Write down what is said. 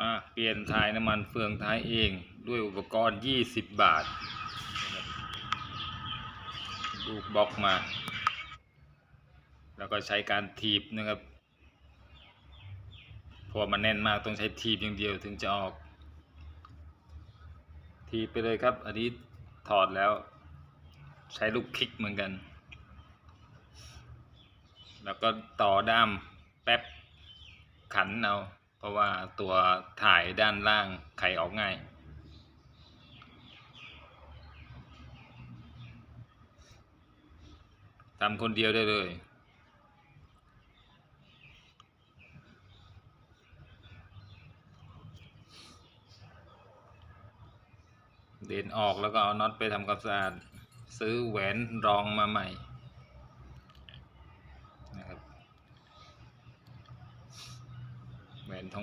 มาเปลี่ยนท้ายน้ำมันเฟืองท้ายเองด้วยอุปกรณ์ 20 บาทลูกบล็อกมา แล้วก็ใช้การทีบนะครับพราะว่ามันแน่นมากต้องใช้ทีบอย่างเดียวถึงจะออก ทีไปเลยครับ อันนี้ถอดแล้ว ใช้ลูกคลิกเหมือนกัน แล้วก็ต่อด้ามแป๊บขันเอา เพราะว่าตัวถ่ายด้านล่างไขออกง่าย ทำคนเดียวได้เลยเด่นออกแล้วก็เอาน็อตไปทำความสะอาด ซื้อแหวนรองมาใหม่ 联通